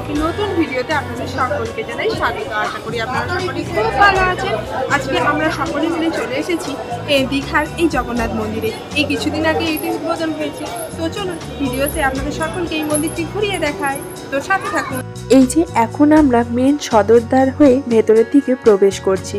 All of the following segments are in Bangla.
একটি নতুন ভিডিওতে আপনাদের সকলকে জানাই স্বাগত। আশা করি আপনারা সকলে খুব ভালো আছেন। আজকে আমরা সকলে মিলে চলে এসেছি এই দীঘার এই জগন্নাথ মন্দিরে। এই কিছুদিন আগে এটি উদ্বোধন হয়েছে। তো চলুন ভিডিওতে আপনাদের সকলকে এই মন্দিরটি ঘুরিয়ে দেখায় তো সাথে থাকুন। এই যে এখন আমরা মেন সদরদ্বার হয়ে ভেতরের দিকে প্রবেশ করছি।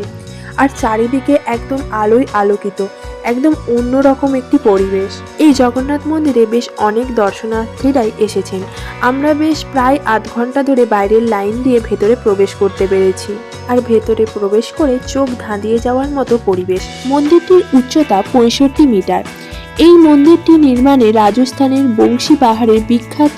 আর চারিদিকে একদম আলোয় আলোকিত, একদম অন্যরকম একটি পরিবেশ। এই জগন্নাথ মন্দিরে বেশ অনেক দর্শনার্থীরাই এসেছেন। আমরা বেশ প্রায় আধ ঘণ্টা ধরে বাইরের লাইন দিয়ে ভেতরে প্রবেশ করতে পেরেছি। আর ভেতরে প্রবেশ করে চোখ ধাঁধিয়ে যাওয়ার মতো পরিবেশ। মন্দিরটির উচ্চতা পঁয়ষট্টি মিটার। এই মন্দিরটি নির্মাণে রাজস্থানের বংশী পাহাড়ের বিখ্যাত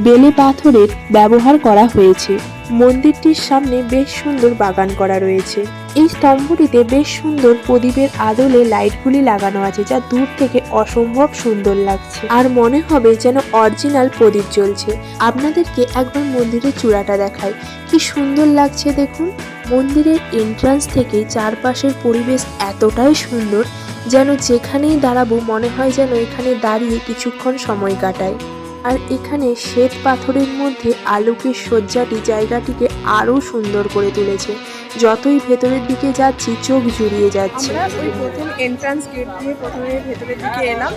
বেলে পাথরের ব্যবহার করা হয়েছে। মন্দিরটির সামনে বেশ সুন্দর বাগান করা রয়েছে। এই স্তম্ভটিতে বেশ সুন্দর প্রদীপের আদলে লাইটগুলি লাগানো আছে, যা দূর থেকে অসম্ভব সুন্দর লাগছে। আর মনে হবে যেন অরিজিনাল প্রদীপ জ্বলছে। আপনাদেরকে একবার মন্দিরের চূড়াটা দেখায় কি সুন্দর লাগছে দেখুন। মন্দিরের এন্ট্রান্স থেকে চারপাশের পরিবেশ এতটাই সুন্দর, যেন যেখানেই দাঁড়াবো মনে হয় যেন এখানে দাঁড়িয়ে কিছুক্ষণ সময় কাটাই। আর এখানে শ্বেত পাথরের মধ্যে আলোকের সজ্জাটি জায়গাটিকে আরও সুন্দর করে তুলেছে। যতই ভেতরের দিকে যাচ্ছি, চোখ জুড়িয়ে যাচ্ছে। ওই প্রথম এন্ট্রান্স গেট দিয়ে প্রথমে ভেতরের দিকে এলাম।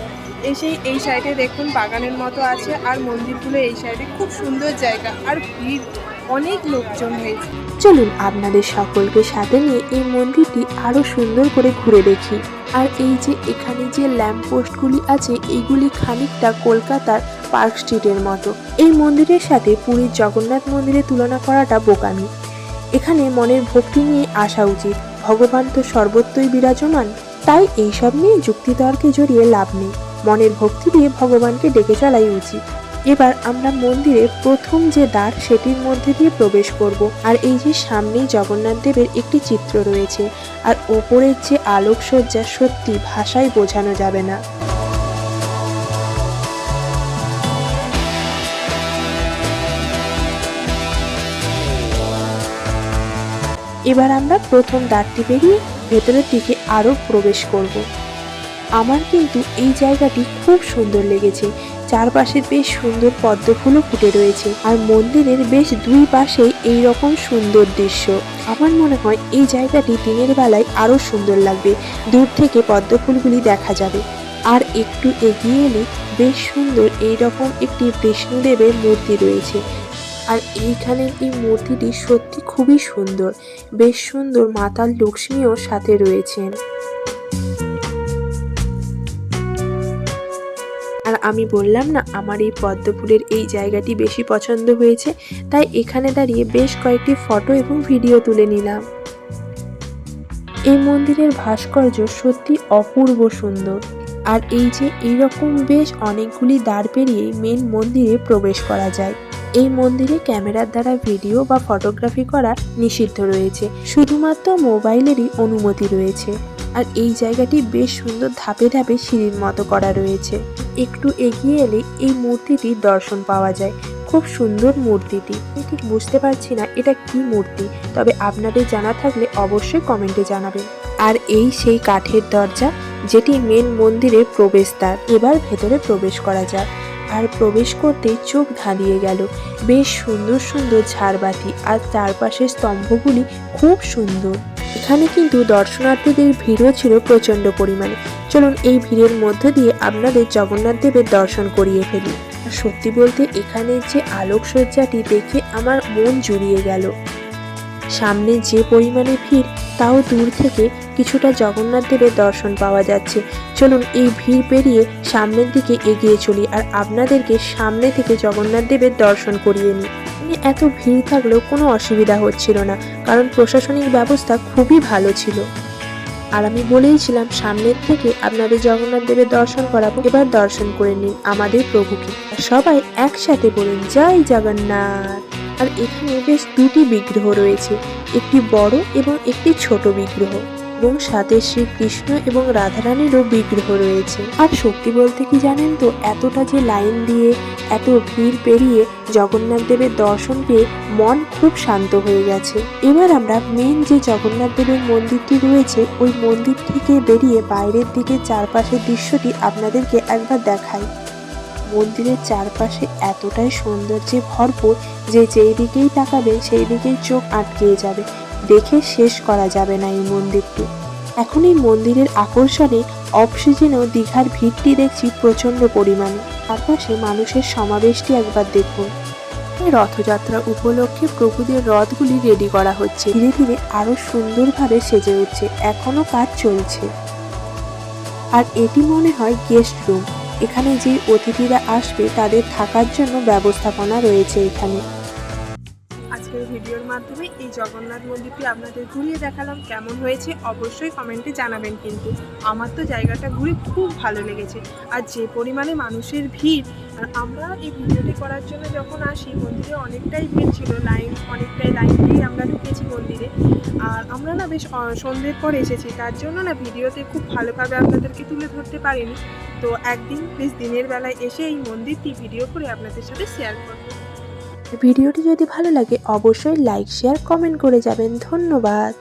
এসেই এই সাইডে দেখুন বাগানের মতো আছে আর মন্দিরগুলো এই সাইডে খুব সুন্দর জায়গা। আর ভিড়, অনেক লোকজন হয়েছে। চলুন আপনাদের সকলকে সাথে নিয়ে এই মন্দিরটি আরও সুন্দর করে ঘুরে দেখি। আর এই যে এখানে যে ল্যাম্প পোস্টগুলি আছে এইগুলি খানিকটা কলকাতার পার্ক স্ট্রিটের মতো। এই মন্দিরের সাথে পুরীর জগন্নাথ মন্দিরের তুলনা করাটা বোকামি। এখানে মনের ভক্তি নিয়ে আসা উচিত। ভগবান তো সর্বত্রই বিরাজমান, তাই এইসব নিয়ে যুক্তিতর্কে জড়িয়ে লাভ নেই। মনের ভক্তি দিয়ে ভগবানকে ডেকে চলাই উচিত। এবার আমরা মন্দিরে প্রথম যে দ্বার, সেটির মধ্যে দিয়ে প্রবেশ করব। আর এই যে সামনেই জগন্নাথ দেবের একটি চিত্র রয়েছে, আর ওপরের যে আলোকসজ্জা সত্যি ভাষায় বোঝানো যাবে না। এবার আমরা প্রথম দ্বারটি পেরিয়ে ভেতরের দিকে আরও প্রবেশ করব। আমার কিন্তু এই জায়গাটি খুব সুন্দর লেগেছে। চারপাশে বেশ সুন্দর পদ্ম ফুলও ফুটে রয়েছে আর মন্দিরের বেশ দুই পাশেই এই রকম সুন্দর দৃশ্য। আমার মনে হয় এই জায়গাটি দিনের বেলায় আরও সুন্দর লাগবে। দূর থেকে পদ্ম ফুলগুলি দেখা যাবে। আর একটু এগিয়ে এলে বেশ সুন্দর এই রকম একটি বিষ্ণুদেবের মূর্তি রয়েছে। আর এইখানের এই মূর্তিটি সত্যি খুবই সুন্দর। বেশ সুন্দর মাতার লক্ষ্মীও সাথে রয়েছেন। আমি বললাম, না, আমার এই পদ্ম ফুলের এই জায়গাটি বেশি পছন্দ হয়েছে, তাই এখানে দাঁড়িয়ে বেশ কয়েকটি ফটো এবং ভিডিও তুলে নিলাম। এই মন্দিরের ভাস্কর্য সত্যি অপূর্ব সুন্দর। আর এই যে এইরকম বেশ অনেকগুলি দ্বার পেরিয়ে মেন মন্দিরে প্রবেশ করা যায়, এই মন্দিরে ক্যামেরার দ্বারা ভিডিও বা ফটোগ্রাফি করা নিষিদ্ধ রয়েছে। শুধুমাত্র মোবাইলেরই অনুমতি রয়েছে। আর এই জায়গাটি বেশ সুন্দর ধাপে ধাপে সিঁড়ির মতো করা রয়েছে। একটু এগিয়ে এলে এই মূর্তিটির দর্শন পাওয়া যায়। খুব সুন্দর মূর্তিটি। আমি ঠিক বুঝতে পারছি না এটা কি মূর্তি, তবে আপনাদের জানা থাকলে অবশ্যই কমেন্টে জানাবেন। আর এই সেই কাঠের দরজা, যেটি মেন মন্দিরের প্রবেশদ্বার, এবার ভেতরে প্রবেশ করা যাক। আর প্রবেশ করতে চোখ ধাঁধিয়ে গেল। বেশ সুন্দর সুন্দর ঝাড়বাতি আর চারপাশের স্তম্ভগুলি খুব সুন্দর। এখানে কিন্তু দর্শনার্থীদের ভিড়ও ছিল প্রচণ্ড পরিমাণে। চলুন এই ভিড়ের মধ্য দিয়ে আপনাদের জগন্নাথ দেবের দর্শন করিয়ে ফেলি। সত্যি বলতে এখানে যে আলোকসজ্জাটি দেখে আমার মন জুড়িয়ে গেল। সামনে যে পরিমাণে ভিড়, তাও দূর থেকে কিছুটা জগন্নাথ দেবের দর্শন পাওয়া যাচ্ছে। চলুন এই ভিড় পেরিয়ে সামনের দিকে এগিয়ে চলি আর আপনাদেরকে সামনে থেকে জগন্নাথ দেবের দর্শন করিয়ে নিই। এখানে এত ভিড় থাকলেও কোনো অসুবিধা হচ্ছিল না, কারণ প্রশাসনিক ব্যবস্থা খুবই ভালো ছিল। আর আমি বলেইছিলাম, সামনের থেকে আপনাদের জগন্নাথ দেবের দর্শন করাবো। এবার দর্শন করে নিন আমাদের প্রভুকে। সবাই একসাথে বলুন, জয় জগন্নাথ। আর এখানে বেশ দুটি বিগ্রহ রয়েছে, একটি বড় এবং একটি ছোট বিগ্রহ। এবং সাথে শ্রীকৃষ্ণ এবং রাধারানীরও বিগ্রহ রয়েছে। আর সত্যি বলতে কি জানেন তো, এতটা যে লাইন দিয়ে, এত ভিড় পেরিয়ে জগন্নাথ দেবের দর্শন পেয়ে মন খুব শান্ত হয়ে গেছে। এবার আমরা মেন যে জগন্নাথ দেবের মন্দিরটি রয়েছে, ওই মন্দির থেকে বেরিয়ে বাইরের দিকে চারপাশের দৃশ্যটি আপনাদেরকে একবার দেখাই। মন্দিরের চারপাশে এতটাই সৌন্দর্যে ভরপুর যে যেই দিকেই তাকাবে সেই দিকেই চোখ আটকিয়ে যাবে। দেখে শেষ করা যাবে না এই মন্দিরটি। এখন এই মন্দিরের আকর্ষণে অফ সিজনেও দীঘার ভিড়টি দেখছি প্রচণ্ড পরিমাণে। চারপাশে মানুষের সমাবেশটি একবার দেখুন। রথযাত্রা উপলক্ষে প্রভুদের রথগুলি রেডি করা হচ্ছে। ধীরে ধীরে আরও সুন্দরভাবে সেজে উঠছে। এখনও কাজ চলছে। আর এটি মনে হয় গেস্ট রুম এখানে যে অতিথিরা আসবে, তাদের থাকার জন্য ব্যবস্থাপনা রয়েছে এখানে। আজকের ভিডিওর মাধ্যমে এই জগন্নাথ মন্দিরটি আপনাদের ঘুরিয়ে দেখালাম, কেমন হয়েছে অবশ্যই কমেন্টে জানাবেন কিন্তু। আমার তো জায়গাটা ঘুরে খুব ভালো লেগেছে। আর যে পরিমাণে মানুষের ভিড়, আর আমরা এই ভিডিওটি করার জন্য যখন আসি, মন্দিরে অনেকটাই ভিড় ছিল, লাইন, অনেকটাই লাইন দিয়েই আমরা ঢুকেছি মন্দিরে। আর আমরা না বেশ সন্ধ্যের পর এসেছি, তার জন্য না ভিডিওতে খুব ভালোভাবে আপনাদেরকে তুলে ধরতে পারিনি। তো একদিন প্লিজ দিনের বেলায় এসে এই মন্দিরটি ভিডিও করে আপনাদের সাথে শেয়ার করব। ভিডিওটি যদি ভালো লাগে অবশ্যই লাইক শেয়ার কমেন্ট করে যাবেন। ধন্যবাদ।